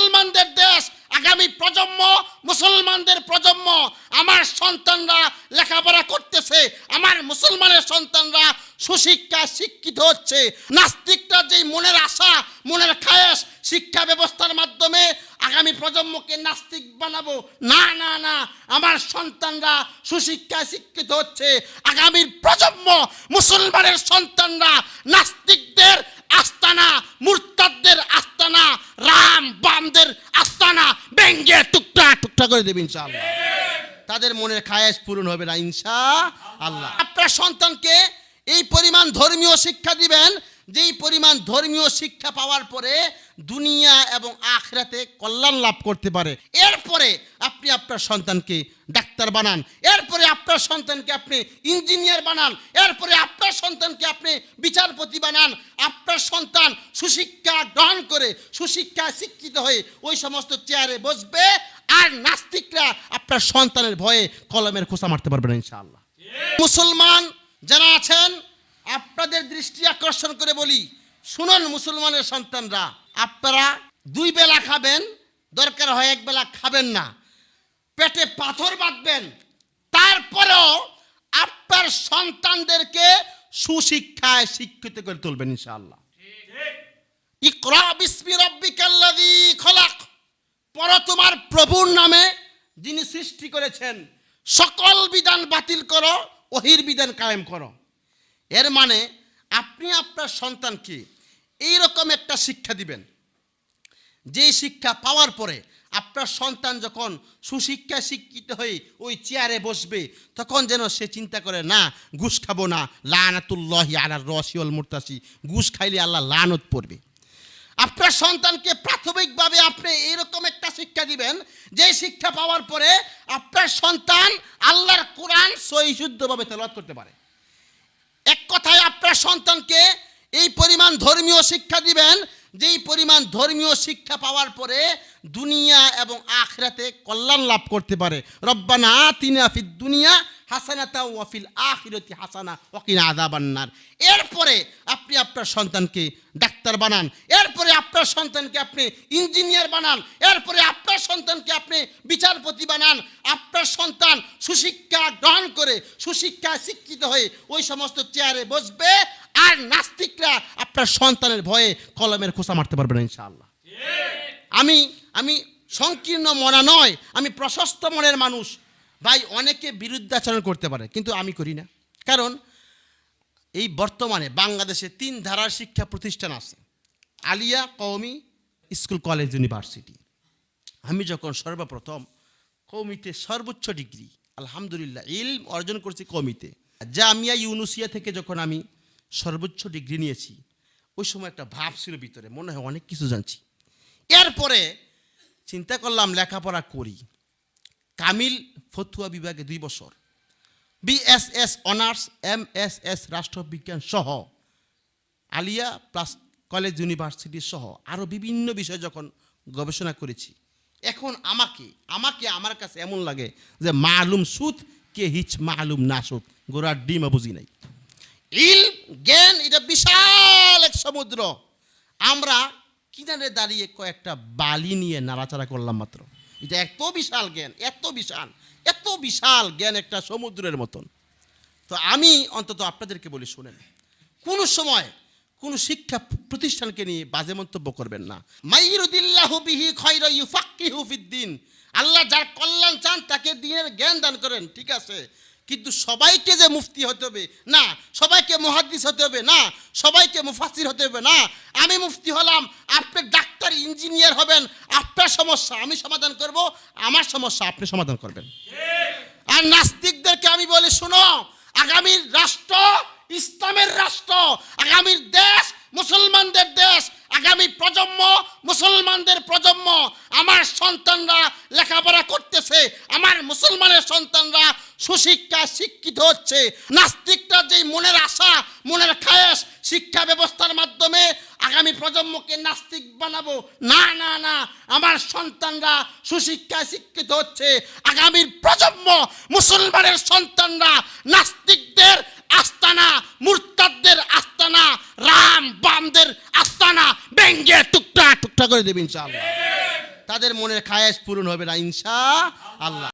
মুসলমানদের দেশ, আগামী প্রজন্ম, মুসলমানদের প্রজন্ম, আমার সন্তানরা লেখাপড়া করতেছে, আমার মুসলমানের সন্তানরা সুশিক্ষা শিক্ষিত হচ্ছে। নাস্তিকটা যেই মনের আশা, মনের খায়েশ শিক্ষা ব্যবস্থার মাধ্যমে আগামী প্রজন্মকে নাস্তিক বানাবো, না না না, আমার সন্তানরা সুশিক্ষা শিক্ষিত হচ্ছে। আগামীর প্রজন্ম মুসলমানের সন্তানরা নাস্তিকদের আস্তানা, মুরতাদদের আস্তানা, রাম বামদের আস্তানা ব্যঙ্গে টুকটা টুকটা করে দেবে ইনশাআল্লাহ। তাদের মনের খায়েস পূরণ হবে না ইনশা আল্লাহ আপনার সন্তানকে এই পরিমাণ ধর্মীয় শিক্ষা দিবেন যেই পরিমাণ ধর্মীয় শিক্ষা পাওয়ার পরে দুনিয়া এবং আখরাতে কল্যাণ লাভ করতে পারে এরপরে আপনি আপনার সন্তানকে ডাক্তার বানান এরপরে আপনার সন্তানকে আপনি ইঞ্জিনিয়ার বানান এরপরে আপনার সন্তানকে আপনি বিচারপতি বানান আপনার সন্তান সুশিক্ষা গ্রহণ করে সুশিক্ষা শিক্ষিত হয়ে ওই সমস্ত চেয়ারে বসবে আর নাস্তিকরা আপনার সন্তানের ভয়ে কলমের খোসা মারতে পারবে না ইনশাআল্লাহ। মুসলমান যারা আছেন আপনাদের দৃষ্টি আকর্ষণ করে বলি, শুনুন মুসলমানের সন্তানরা, আপনারা দুই বেলা খাবেন, দরকার হয় এক বেলা খাবেন না। পেটে পাথর বাঁধবেন, তারপরেও আপনার সন্তানদেরকে সুশিক্ষায় শিক্ষিত করে তুলবেন ইনশাআল্লাহ। ইকরা তোমার প্রভুর নামে যিনি সৃষ্টি করেছেন। সকল বিধান বাতিল করো ওহির বিধান কায়েম করো। এর মানে আপনি আপনার সন্তানকে এইরকম একটা শিক্ষা দিবেন। যেই শিক্ষা পাওয়ার পরে আপনার সন্তান যখন সুশিক্ষায় শিক্ষিত হয়ে ওই চেয়ারে বসবে, তখন যেন সে চিন্তা করে, না, ঘুষ খাব না। লানাতুল্লাহি আলার রসিউল মুরতাসি। ঘুষ খাইলে আল্লাহ লানত পড়বে। আপনার সন্তানকে প্রাথমিকভাবে আপনি এরকম একটা শিক্ষা দিবেন যে শিক্ষা পাওয়ার পরে আপনার সন্তান আল্লাহর কোরআন সহি শুদ্ধভাবে তেলাওয়াত করতে পারে। সন্তানকে এই পরিমাণ ধর্মীয় শিক্ষা দিবেন, যেই পরিমাণ ধর্মীয় শিক্ষা পাওয়ার পরে দুনিয়া এবং আখরাতে কল্যাণ লাভ করতে পারে। রব্বানা আতিনা ফিদ দুনিয়া হাসানাতা ওয়াফিল আখিরতি হাসানা ওয়াকিনা আযাবান্নার। এরপরে আপনি আপনার সন্তানকে ডাক্তার বানান এরপরে আপনার সন্তানকে আপনি ইঞ্জিনিয়ার বানান এরপরে আপনার সন্তানকে আপনি বিচারপতি বানান আপনার সন্তান সুশিক্ষা গ্রহণ করে সুশিক্ষা শিক্ষিত হয়ে ওই সমস্ত চেয়ারে বসবে আর নাস্তিকরা আপনার সন্তানের ভয়ে কলমের খোসা মারতে পারবে না ইনশাআল্লাহ। আমি আমি সংকীর্ণ মনা নয় আমি প্রশস্ত মনের মানুষ। ভাই, অনেকে বিরুদ্ধাচরণ করতে পারে, কিন্তু আমি করি না। কারণ এই বর্তমানে বাংলাদেশে তিন ধারার শিক্ষা প্রতিষ্ঠান আছে। আলিয়া কওমি স্কুল, কলেজ, ইউনিভার্সিটি। আমি যখন সর্বপ্রথম কৌমিতে সর্বোচ্চ ডিগ্রি, আলহামদুলিল্লাহ, ইলম অর্জন করছি কৌমিতে জামিয়া ইউনুসিয়া থেকে যখন আমি সর্বোচ্চ ডিগ্রি নিয়েছি, ওই সময় একটা ভাব ছিল ভিতরে, মনে হয় অনেক কিছু জানছি। এরপরে চিন্তা করলাম লেখাপড়া করি। কামিল ফতুয়া বিভাগে দুই বছর। BSS honours, M S S রাষ্ট্রবিজ্ঞান সহ আলিয়া প্লাস কলেজ ইউনিভার্সিটি সহ আরও বিভিন্ন বিষয় যখন গবেষণা করেছি, এখন আমাকে আমাকে আমার কাছে এমন লাগে যে মালুম সুদ কে হিচ মালুম না সুদ গোড়ার ডিম বুঝি নাই। ইল, জ্ঞান, এটা বিশাল এক সমুদ্র। আমরা কিনারে দাঁড়িয়ে কয়েকটা বালি নিয়ে নাড়াচাড়া করলাম মাত্র। এটা এত বিশাল জ্ঞান, এত বিশাল এত বিশাল জ্ঞান একটা সমুদ্রের মতন। তো আমি অন্তত আপনাদেরকে বলি, শুনেন, কোনো সময় কোনো শিক্ষা প্রতিষ্ঠানকে নিয়ে বাজে মন্তব্য করবেন না। মাইরুদিল্লাহু বিহি খয়রা ইউফাক্কিহু ফিদ্দিন আল্লাহ যার কল্যাণ চান, তাকে দিনের জ্ঞান দান করেন, ঠিক আছে? কিন্তু সবাইকে যে মুফতি হতে হবে, না, সবাইকে মহাদ্দিস হতে হবে, না, সবাইকে মুফাসির হতে হবে, না, আমি মুফতি হলাম, আপনি ডাক্তার, ইঞ্জিনিয়ার হবেন, আপনার সমস্যা, আমি সমাধান করব, আমার সমস্যা, আপনি সমাধান করবেন। আর নাস্তিকদেরকে আমি বলি, শোনো, আগামীর রাষ্ট্র ইসলামের রাষ্ট্র, আগামীর দেশ মুসলমানদের দেশ, আগামী প্রজন্ম মুসলমানদের প্রজন্ম, আমার সন্তানরা লেখাপড়া করতেছে, আমার মুসলমানের সন্তানরা সুশিক্ষা শিক্ষিত হচ্ছে। নাস্তিকটা যেই মনের আশা, মনের খায়েশ শিক্ষা ব্যবস্থার মাধ্যমে আগামী প্রজন্মকে নাস্তিক বানাবো। না না না, আমার সন্তানরা সুশিক্ষা শিক্ষিত হচ্ছে। আগামীর প্রজন্ম মুসলমানের সন্তানরা নাস্তিকদের আস্তানা, মুরতাদদের আস্তানা, রাম বামদের আস্তানা ব্যঙ্গে টুকটা টুকটা করে দেবে তাদের মনের খায়েশ পূরণ হবে না ইনশা আল্লাহ